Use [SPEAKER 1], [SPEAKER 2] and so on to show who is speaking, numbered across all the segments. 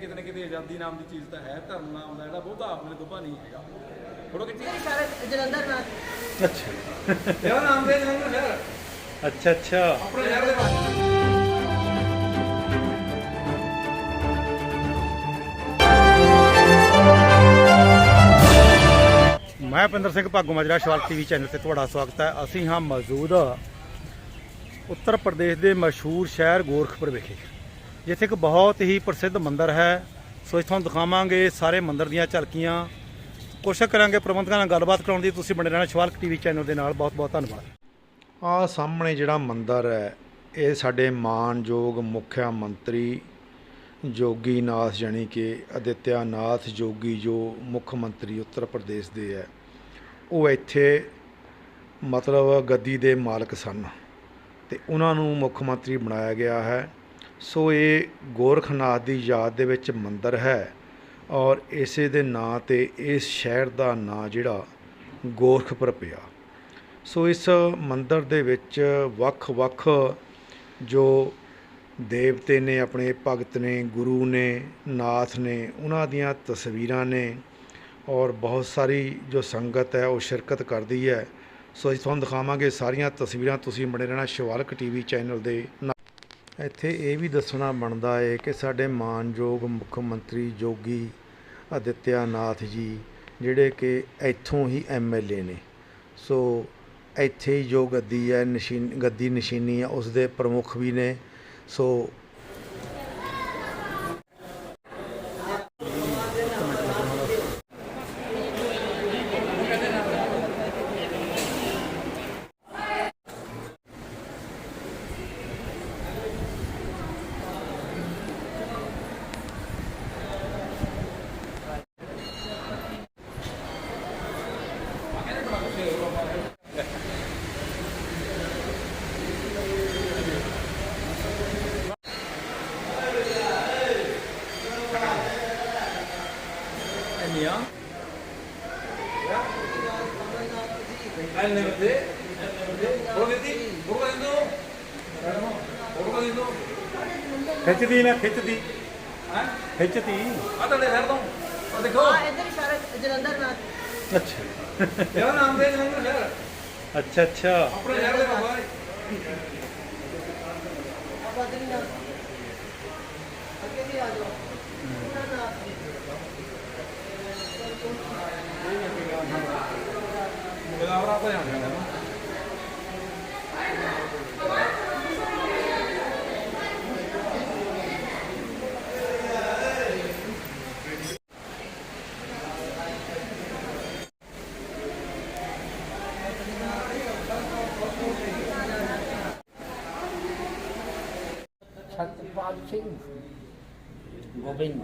[SPEAKER 1] ਕਿਤੇ ਨਾ ਕਿਤੇ ਆਜ਼ਾਦੀ ਨਾਮ ਦੀ ਚੀਜ਼ ਤਾਂ ਹੈ ਧਰਮ ਨਾਮ ਦਾ ਜਿਹੜਾ ਬਹੁਤਾ ਆਪਣੇ ਤੋਂ ਨਹੀਂ ਹੈਗਾ। ਫੋਟੋ ਖਿੱਚੀ
[SPEAKER 2] ਸਾਰੇ ਜਲੰਧਰ ਨਾਲ।
[SPEAKER 3] ਅੱਛਾ।
[SPEAKER 1] ਇਹਦਾ ਨਾਮ ਦੇ ਜਨਮ ਸ਼ਹਿਰ।
[SPEAKER 3] ਅੱਛਾ ਅੱਛਾ।
[SPEAKER 1] ਆਪਣੇ ਸ਼ਹਿਰ ਦੇ ਬਾਰੇ।
[SPEAKER 3] ਮੈਂ ਪਿੰਦਰ ਸਿੰਘ ਭਾਗੂ ਮਾਜਰਾ ਸ਼ਵਾਲ ਟੀਵੀ ਚੈਨਲ ਤੇ ਤੁਹਾਡਾ ਸਵਾਗਤ ਹੈ। ਅਸੀਂ ਹਾਂ ਮੌਜੂਦ ਉੱਤਰ ਪ੍ਰਦੇਸ਼ ਦੇ ਮਸ਼ਹੂਰ ਸ਼ਹਿਰ ਗੋਰਖਪੁਰ ਵਿਖੇ। ਜਿੱਥੇ ਇੱਕ ਬਹੁਤ ਹੀ ਪ੍ਰਸਿੱਧ ਮੰਦਿਰ ਹੈ। ਸੋ ਇੱਥੋਂ ਦਿਖਾਵਾਂਗੇ ਸਾਰੇ ਮੰਦਿਰ ਦੀਆਂ ਝਲਕੀਆਂ। ਕੋਸ਼ਿਸ਼ ਕਰਾਂਗੇ ਪ੍ਰਬੰਧਕਾਂ ਨਾਲ ਗੱਲਬਾਤ ਕਰਾਉਣ ਦੀ। ਤੁਸੀਂ ਬਣੇ ਰਹਿਣਾ ਸ਼ਵਾਲ ਟੀਵੀ ਚੈਨਲ ਦੇ ਨਾਲ। ਬਹੁਤ ਬਹੁਤ ਧੰਨਵਾਦ। ਆ ਸਾਹਮਣੇ ਜਿਹੜਾ ਮੰਦਿਰ ਹੈ, ਇਹ ਸਾਡੇ ਮਾਨਯੋਗ ਮੁੱਖ ਮੰਤਰੀ ਜੋਗੀ ਨਾਥ ਜਾਣੀ ਕਿ ਅਦਿੱਤਿਆ ਨਾਥ ਜੋਗੀ ਜੋ ਮੁੱਖ ਮੰਤਰੀ ਉੱਤਰ ਪ੍ਰਦੇਸ਼ ਦੇ ਹੈ, ਉਹ ਇੱਥੇ ਮਤਲਬ ਗੱਦੀ ਦੇ ਮਾਲਕ ਸਨ ਤੇ ਉਹਨਾਂ ਨੂੰ ਮੁੱਖ ਮੰਤਰੀ ਬਣਾਇਆ ਗਿਆ ਹੈ। ਸੋ ਇਹ ਗੋਰਖਨਾਥ ਦੀ ਯਾਦ ਦੇ ਵਿੱਚ ਮੰਦਰ ਹੈ ਔਰ ਇਸੇ ਦੇ ਨਾਂ ਤੇ ਇਸ ਸ਼ਹਿਰ ਦਾ ਨਾਂ ਜਿਹੜਾ ਗੋਰਖਪੁਰ ਪਿਆ ਸੋ ਇਸ ਮੰਦਰ ਦੇ ਵਿੱਚ ਵੱਖ-ਵੱਖ ਜੋ ਦੇਵਤੇ ਨੇ, ਆਪਣੇ ਭਗਤ ਨੇ, ਗੁਰੂ ਨੇ, ਨਾਥ ਨੇ, ਉਹਨਾਂ ਦੀਆਂ ਤਸਵੀਰਾਂ ਨੇ ਔਰ ਬਹੁਤ ਸਾਰੀ ਜੋ ਸੰਗਤ ਹੈ ਉਹ ਸ਼ਿਰਕਤ ਕਰਦੀ ਹੈ ਸੋ ਅਸੀਂ ਤੁਹਾਨੂੰ ਦਿਖਾਵਾਂਗੇ ਸਾਰੀਆਂ ਤਸਵੀਰਾਂ, ਤੁਸੀਂ ਬਣੇ ਰਹਿਣਾ ਸ਼ਿਵਾਲਕ ਟੀਵੀ ਚੈਨਲ ਦੇ ਨਾਲ। ਇੱਥੇ ਇਹ ਵੀ ਦੱਸਣਾ ਬਣਦਾ ਹੈ ਕਿ ਸਾਡੇ ਮਾਨਯੋਗ ਮੁੱਖ ਮੰਤਰੀ ਯੋਗੀ ਅਦਿੱਤਿਆ ਨਾਥ ਜੀ, ਜਿਹੜੇ ਕਿ ਇੱਥੋਂ ਹੀ ਐਮਐਲਏ ਨੇ। ਸੋ ਇੱਥੇ ਹੀ ਜੋ ਗੱਦੀ ਹੈ, ਨਸ਼ੀਨ, ਗੱਦੀ ਨਸ਼ੀਨੀ ਹੈ ਉਸ ਦੇ ਪ੍ਰਮੁੱਖ ਵੀ ਨੇ। ਸੋ ਖਿੱਚਦੀ ਨਾ ਖਿੱਚਦੀ।
[SPEAKER 1] ਹੈ?
[SPEAKER 3] ਖਿੱਚਦੀ।
[SPEAKER 1] ਆ ਤੁਹਾਡੇ ਸ਼ਹਿਰ ਤੋਂ। ਆ ਦੇਖੋ।
[SPEAKER 2] ਆ ਇੱਧਰ ਹੀ ਸਾਰੇ ਜਲੰਧਰ ਨਾਲ।
[SPEAKER 3] ਅੱਛਾ।
[SPEAKER 1] ਇਹਦਾ ਨਾਮ ਦੇ ਜਨਮ ਸ਼ਹਿਰ।
[SPEAKER 3] ਅੱਛਾ ਅੱਛਾ।
[SPEAKER 1] ਆਪਣੇ ਸ਼ਹਿਰ ਦੇ ਬਾਬਾ
[SPEAKER 2] ਹੀ ਨਾਲ ਅੱਗੇ ਵੀ ਆ ਜਾਓ। ਪੂਰਾ ਨਾਲ
[SPEAKER 1] ਮੇਰਾ ਆਪਣਾ ਤਾਂ ਜਾਣ ਜਾਂਦਾ ਨਾ
[SPEAKER 4] ਸਤਪਾਲ ਸਿੰਘ ਗੋਬਿੰਦ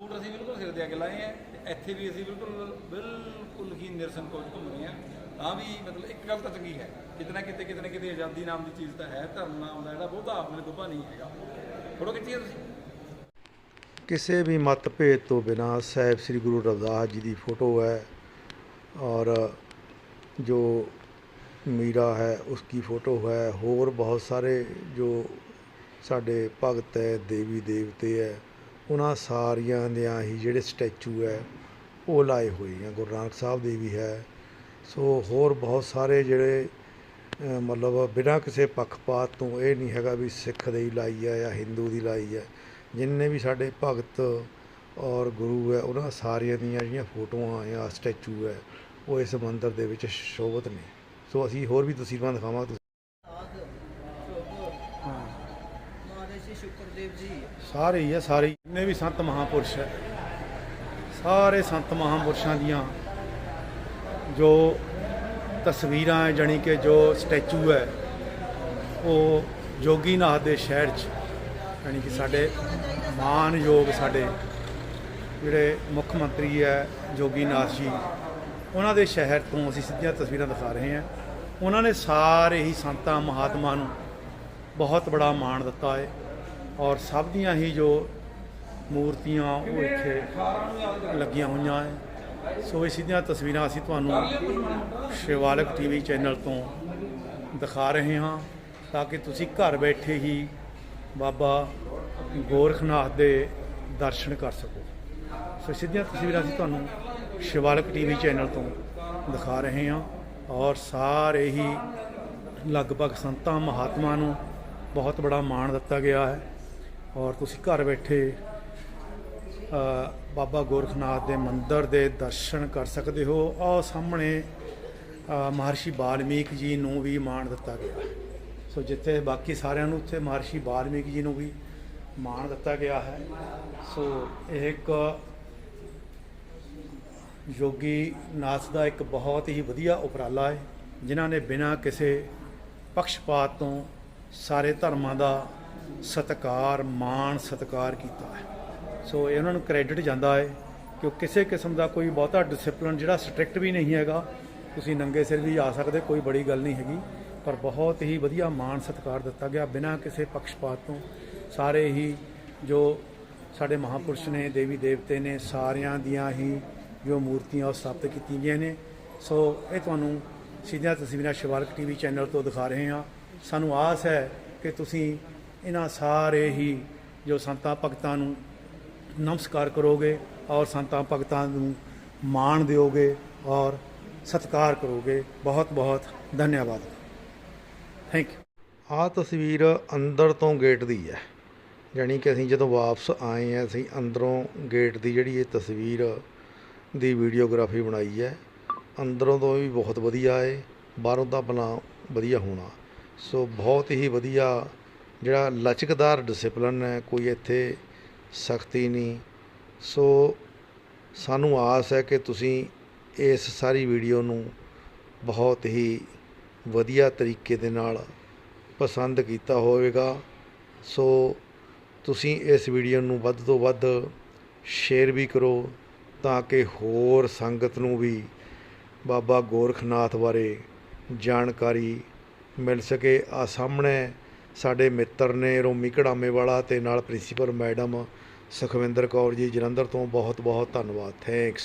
[SPEAKER 1] ਸੂਟ ਅਸੀਂ ਬਿਲਕੁਲ ਸਿਰ ਦੇ ਅੱਗੇ ਲਾਏ ਆ, ਤੇ ਇੱਥੇ ਵੀ ਅਸੀਂ ਬਿਲਕੁਲ ਬਿਲਕੁਲ ਹੀ ਨਿਰਸਨ ਕੋਚ ਘੁੰਮ ਰਹੇ ਆ। ਤਾਂ ਵੀ ਮਤਲਬ ਇੱਕ ਗੱਲ ਤਾਂ ਚੰਗੀ ਹੈ ਕਿਤੇ ਕਿਤੇ ਕਿਤੇ ਕਿਤੇ ਆਜ਼ਾਦੀ ਨਾਮ ਦੀ ਚੀਜ਼ ਤਾਂ ਹੈ, ਧਰਮ ਨਾਮ ਦਾ ਜਿਹੜਾ ਬਹੁਤਾ ਆਪਣੇ ਤੋਂ ਨਹੀਂ ਹੈਗਾ। ਫੋਟੋ ਖਿੱਚੀ ਤੁਸੀਂ?
[SPEAKER 3] ਕਿਸੇ ਵੀ ਮਤਭੇਦ ਤੋਂ ਬਿਨਾ ਸਾਹਿਬ ਸ੍ਰੀ ਗੁਰੂ ਰਵਿਦਾਸ ਜੀ ਦੀ ਫੋਟੋ ਹੈ ਔਰ ਜੋ ਮੀਰਾ ਹੈ ਉਸ ਉਸकी ਫੋਟੋ ਹੈ। ਹੋਰ ਬਹੁਤ ਸਾਰੇ ਜੋ ਸਾਡੇ ਭਗਤ ਹੈ, ਦੇਵੀ ਦੇਵਤੇ ਹੈ, ਉਹਨਾਂ ਸਾਰੀਆਂ ਦਿਆਂ ਹੀ ਜਿਹੜੇ ਸਟੈਚੂ ਹੈ, ਉਹ ਲਾਏ ਹੋਏ ਆ। ਗੁਰੂ ਨਾਨਕ ਸਾਹਿਬ ਦੇ ਵੀ ਹੈ ਸੋ ਹੋਰ ਬਹੁਤ ਸਾਰੇ ਜਿਹੜੇ ਮਤਲਬ ਬਿਨਾਂ ਕਿਸੇ ਪੱਖਪਾਤ ਤੋਂ ਇਹ ਨਹੀਂ ਹੈਗਾ ਵੀ ਸਿੱਖ ਦੀ ਲਾਈ ਹੈ ਜਾਂ ਹਿੰਦੂ ਦੀ ਲਾਈ ਹੈ। ਜਿੰਨੇ ਵੀ ਸਾਡੇ ਭਗਤ ਔਰ ਗੁਰੂ ਹੈ, ਉਹਨਾਂ ਸਾਰਿਆਂ ਦੀਆਂ ਜਿਹੜੀਆਂ ਫੋਟੋਆਂ ਜਾਂ ਸਟੈਚੂ ਹੈ, ਉਹ ਇਸ ਮੰਦਿਰ ਦੇ ਵਿੱਚ ਸ਼ੋਭਤ ਨੇ। ਸੋ ਅਸੀਂ ਹੋਰ ਵੀ ਤਸਵੀਰਾਂ ਦਿਖਾਵਾਂਗੇ।
[SPEAKER 2] ਆਗ
[SPEAKER 3] ਸਾਰੇ ਹੀ ਆ, ਸਾਰੇ ਜਿੰਨੇ ਵੀ ਸੰਤ ਮਹਾਪੁਰਸ਼ ਹੈ, ਸਾਰੇ ਸੰਤ ਮਹਾਪੁਰਸ਼ਾਂ ਦੀਆਂ ਜੋ ਤਸਵੀਰਾਂ ਹੈ, ਜਾਣੀ ਕਿ ਜੋ ਸਟੈਚੂ ਹੈ, ਉਹ ਜੋਗੀਨਾਥ ਦੇ ਸ਼ਹਿਰ 'ਚ ਯਾਨੀ ਕਿ ਸਾਡੇ ਮਾਨਯੋਗ ਸਾਡੇ ਜਿਹੜੇ ਮੁੱਖ ਮੰਤਰੀ ਹੈ, ਜੋਗੀਨਾਥ ਜੀ, ਉਹਨਾਂ ਦੇ ਸ਼ਹਿਰ ਤੋਂ ਅਸੀਂ ਸਿੱਧੀਆਂ ਤਸਵੀਰਾਂ ਦਿਖਾ ਰਹੇ ਹਾਂ। ਉਹਨਾਂ ਨੇ ਸਾਰੇ ਹੀ ਸੰਤਾਂ ਮਹਾਤਮਾ ਨੂੰ ਬਹੁਤ ਬੜਾ ਮਾਣ ਦਿੱਤਾ ਹੈ ਔਰ ਸਭ ਦੀਆਂ ਹੀ ਜੋ ਮੂਰਤੀਆਂ ਉਹ ਇੱਥੇ ਲੱਗੀਆਂ ਹੋਈਆਂ ਹੈ। ਸੋ ਇਸ ਦੀਆਂ ਤਸਵੀਰਾਂ ਅਸੀਂ ਤੁਹਾਨੂੰ ਸ਼ਿਵਾਲਕ ਟੀਵੀ ਚੈਨਲ ਤੋਂ ਦਿਖਾ ਰਹੇ ਹਾਂ ਤਾਂ ਕਿ ਤੁਸੀਂ ਘਰ ਬੈਠੇ ਹੀ ਬਾਬਾ ਗੋਰਖਨਾਥ ਦੇ ਦਰਸ਼ਨ ਕਰ ਸਕੋ। ਸੋ ਸਿੱਧੀਆਂ ਤਸਵੀਰਾਂ ਅਸੀਂ ਤੁਹਾਨੂੰ ਸ਼ਿਵਾਲਕ ਟੀਵੀ ਚੈਨਲ ਤੋਂ ਦਿਖਾ ਰਹੇ ਹਾਂ ਔਰ ਸਾਰੇ ਹੀ ਲਗਭਗ ਸੰਤਾਂ ਮਹਾਤਮਾ ਨੂੰ ਬਹੁਤ ਬੜਾ ਮਾਣ ਦਿੱਤਾ ਗਿਆ ਹੈ ਔਰ ਤੁਸੀਂ ਘਰ ਬੈਠੇ ਬਾਬਾ ਗੋਰਖਨਾਥ ਦੇ ਮੰਦਿਰ ਦੇ ਦਰਸ਼ਨ ਕਰ ਸਕਦੇ ਹੋ। ਔਰ ਸਾਹਮਣੇ ਮਹਰਸ਼ੀ ਵਾਲਮੀਕ ਜੀ ਨੂੰ ਵੀ ਮਾਣ ਦਿੱਤਾ ਗਿਆ। ਸੋ ਜਿੱਥੇ ਬਾਕੀ ਸਾਰਿਆਂ ਨੂੰ ਉੱਥੇ ਮਹਰਸ਼ੀ ਵਾਲਮੀਕ ਜੀ ਨੂੰ ਵੀ ਮਾਣ ਦਿੱਤਾ ਗਿਆ ਹੈ। ਸੋ ਇਹ ਇੱਕ ਯੋਗੀ ਨਾਥ ਦਾ ਇੱਕ ਬਹੁਤ ਹੀ ਵਧੀਆ ਉਪਰਾਲਾ ਹੈ, ਜਿਨ੍ਹਾਂ ਨੇ ਬਿਨਾਂ ਕਿਸੇ ਪੱਖਪਾਤ ਤੋਂ ਸਾਰੇ ਧਰਮਾਂ ਦਾ ਸਤਿਕਾਰ, ਮਾਣ ਸਤਿਕਾਰ ਕੀਤਾ ਹੈ। ਸੋ ਇਹਨਾਂ ਨੂੰ ਕ੍ਰੈਡਿਟ ਜਾਂਦਾ ਹੈ ਕਿ ਕਿਸੇ ਕਿਸਮ ਦਾ ਕੋਈ ਬਹੁਤਾ ਡਿਸਪਲਿਨ ਜਿਹੜਾ ਸਟ੍ਰਿਕਟ ਵੀ ਨਹੀਂ ਹੈਗਾ, ਤੁਸੀਂ ਨੰਗੇ ਸਿਰ ਵੀ ਆ ਸਕਦੇ, ਕੋਈ ਬੜੀ ਗੱਲ ਨਹੀਂ ਹੈਗੀ, ਪਰ ਬਹੁਤ ਹੀ ਵਧੀਆ ਮਾਣ ਸਤਿਕਾਰ ਦਿੱਤਾ ਗਿਆ ਬਿਨਾਂ ਕਿਸੇ ਪੱਖਪਾਤ ਤੋਂ। ਸਾਰੇ ਹੀ ਜੋ ਸਾਡੇ ਮਹਾਪੁਰਸ਼ ਨੇ, ਦੇਵੀ ਦੇਵਤੇ ਨੇ, ਸਾਰਿਆਂ ਦੀਆਂ ਹੀ ਜੋ ਮੂਰਤੀਆਂ ਉਹ ਸਥਾਪਿਤ ਕੀਤੀਆਂ ਗਈਆਂ ਨੇ। ਸੋ ਇਹ ਤੁਹਾਨੂੰ ਸਿੱਧੀਆਂ ਤਸਵੀਰਾਂ ਸ਼ਿਵਾਲਕ ਟੀਵੀ ਚੈਨਲ ਤੋਂ ਦਿਖਾ ਰਹੇ ਹਾਂ। ਸਾਨੂੰ ਆਸ ਹੈ ਕਿ ਤੁਸੀਂ ਇਹਨਾਂ ਸਾਰੇ ਹੀ ਜੋ ਸੰਤਾਂ, ਭਗਤਾਂ ਨੂੰ ਨਮਸਕਾਰ ਕਰੋਗੇ ਔਰ ਸੰਤਾਂ ਭਗਤਾਂ ਨੂੰ ਮਾਣ ਦਿਓਗੇ ਔਰ ਸਤਿਕਾਰ ਕਰੋਗੇ। ਬਹੁਤ ਬਹੁਤ ਧੰਨਵਾਦ। ਥੈਂਕ ਯੂ
[SPEAKER 5] ਆਹ ਤਸਵੀਰ ਅੰਦਰ ਤੋਂ ਗੇਟ ਦੀ ਹੈ। ਜਾਣੀ ਕਿ ਅਸੀਂ ਜਦੋਂ ਵਾਪਸ ਆਏ ਆ ਅਸੀਂ ਅੰਦਰੋਂ ਗੇਟ ਦੀ ਜਿਹੜੀ ਇਹ ਤਸਵੀਰ ਦੀ ਵੀਡੀਓਗ੍ਰਾਫੀ ਬਣਾਈ ਹੈ। ਅੰਦਰੋਂ ਤੋਂ ਵੀ ਬਹੁਤ ਵਧੀਆ ਹੈ, ਬਾਹਰੋਂ ਦਾ ਬਣਾ ਵਧੀਆ ਹੋਣਾ। ਸੋ ਬਹੁਤ ਹੀ ਵਧੀਆ ਜਿਹੜਾ ਲਚਕਦਾਰ ਡਿਸਪਲਨ ਹੈ, ਕੋਈ ਇੱਥੇ ਸਖਤੀ ਨਹੀਂ। ਸੋ ਸਾਨੂੰ ਆਸ ਹੈ ਕਿ ਤੁਸੀਂ ਇਸ ਸਾਰੀ ਵੀਡੀਓ ਨੂੰ ਬਹੁਤ ਹੀ ਵਧੀਆ ਤਰੀਕੇ ਦੇ ਨਾਲ ਪਸੰਦ ਕੀਤਾ ਹੋਵੇਗਾ। ਸੋ ਤੁਸੀਂ ਇਸ ਵੀਡੀਓ ਨੂੰ ਵੱਧ ਤੋਂ ਵੱਧ ਸ਼ੇਅਰ ਵੀ ਕਰੋ ਤਾਂ ਕਿ ਹੋਰ ਸੰਗਤ ਨੂੰ ਵੀ ਬਾਬਾ ਗੋਰਖਨਾਥ ਬਾਰੇ ਜਾਣਕਾਰੀ ਮਿਲ ਸਕੇ। ਆ ਸਾਹਮਣੇ ਸਾਡੇ ਮਿੱਤਰ ਨੇ ਰੋਮੀ ਕੜਾਮੇ ਵਾਲਾ ਅਤੇ ਨਾਲ ਪ੍ਰਿੰਸੀਪਲ ਮੈਡਮ ਸੁਖਵਿੰਦਰ ਕੌਰ ਜੀ ਜਲੰਧਰ ਤੋਂ ਬਹੁਤ ਬਹੁਤ ਧੰਨਵਾਦ। ਥੈਂਕਸ